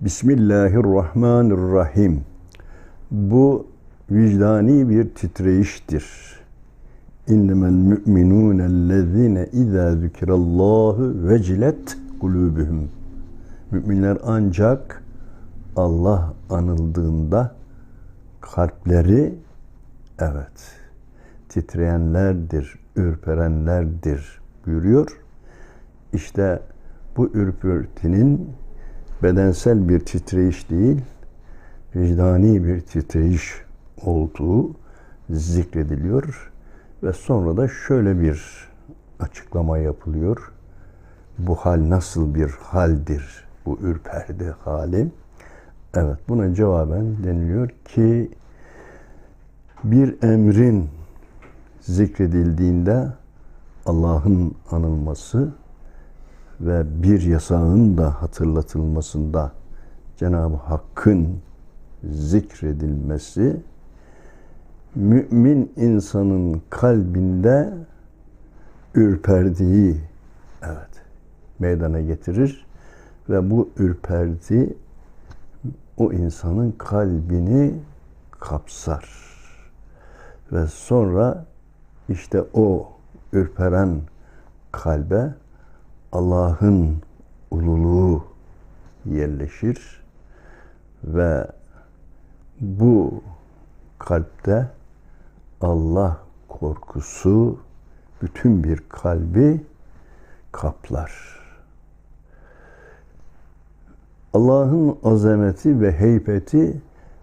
Bismillahirrahmanirrahim. Bu vicdani bir titreyiştir. İnnemel müminûnellezîne izâ zükirallâhu vecilet kulûbühüm. Müminler ancak Allah anıldığında kalpleri evet titreyenlerdir, ürperenlerdir buyuruyor. İşte bu ürpertinin bedensel bir titreyiş değil, vicdani bir titreyiş olduğu zikrediliyor ve sonra da şöyle bir açıklama yapılıyor. Bu hal nasıl bir haldir? Bu ürperdi hali. Evet buna cevaben deniliyor ki bir emrin zikredildiğinde Allah'ın anılması ve bir yasağın da hatırlatılmasında Cenab-ı Hakk'ın zikredilmesi mümin insanın kalbinde ürperdiği evet meydana getirir ve bu ürperdi o insanın kalbini kapsar. Ve sonra işte o ürperen kalbe Allah'ın ululuğu yerleşir ve bu kalpte Allah korkusu bütün bir kalbi kaplar. Allah'ın azameti ve heybeti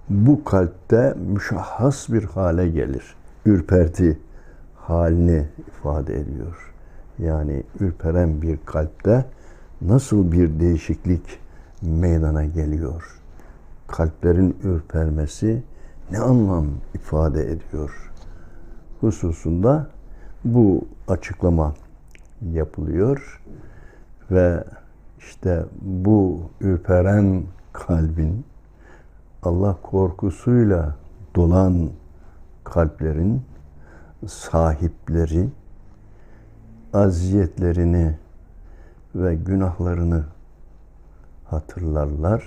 bu kalpte müşahhas bir hale gelir. Ürperti halini ifade ediyor. Yani ürperen bir kalpte nasıl bir değişiklik meydana geliyor? Kalplerin ürpermesi ne anlam ifade ediyor? Hususunda bu açıklama yapılıyor ve işte bu ürperen kalbin Allah korkusuyla dolan kalplerin sahipleri aziyetlerini ve günahlarını hatırlarlar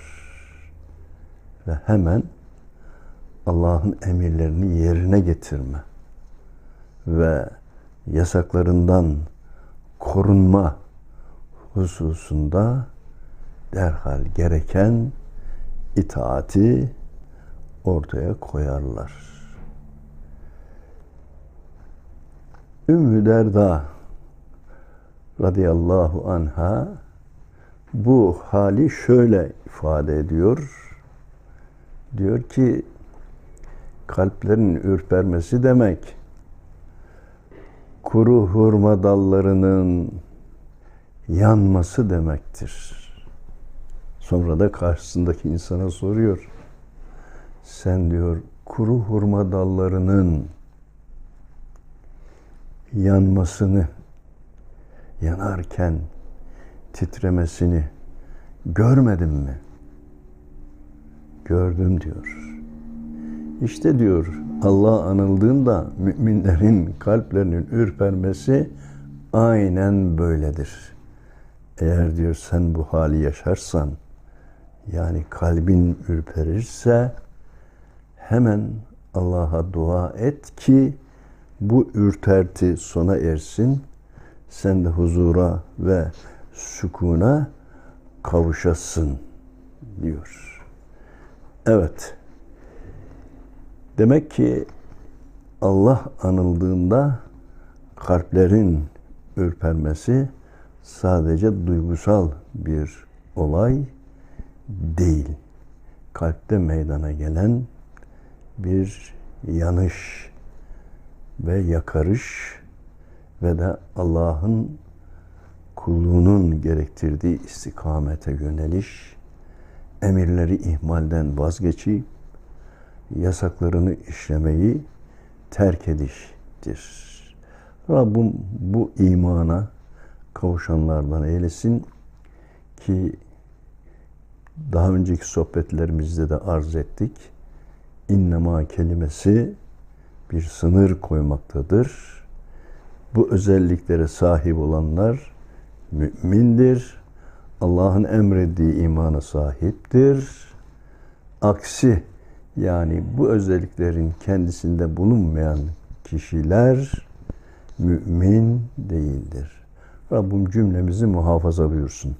ve hemen Allah'ın emirlerini yerine getirme ve yasaklarından korunma hususunda derhal gereken itaati ortaya koyarlar. Ümmü Derda radıyallahu anha bu hali şöyle ifade ediyor. Diyor ki kalplerin ürpermesi demek kuru hurma dallarının yanması demektir. Sonra da karşısındaki insana soruyor. Sen diyor kuru hurma dallarının yanmasını, yanarken titremesini görmedin mi? Gördüm diyor. İşte diyor Allah anıldığında müminlerin kalplerinin ürpermesi aynen böyledir. Eğer diyor sen bu hali yaşarsan yani kalbin ürperirse hemen Allah'a dua et ki bu ürterti sona ersin. Sen de huzura ve sükuna kavuşasın diyor. Evet. Demek ki Allah anıldığında kalplerin ürpermesi sadece duygusal bir olay değil. Kalpte meydana gelen bir yanış ve yakarış ve de Allah'ın kulluğunun gerektirdiği istikamete yöneliş, emirleri ihmalden vazgeçip yasaklarını işlemeyi terk ediştir. Rabbim bu imana kavuşanlardan eylesin ki daha önceki sohbetlerimizde de arz ettik. İnnema kelimesi bir sınır koymaktadır. Bu özelliklere sahip olanlar mümindir. Allah'ın emrettiği imana sahiptir. Aksi yani bu özelliklerin kendisinde bulunmayan kişiler mümin değildir. Rabbim cümlemizi muhafaza buyursun.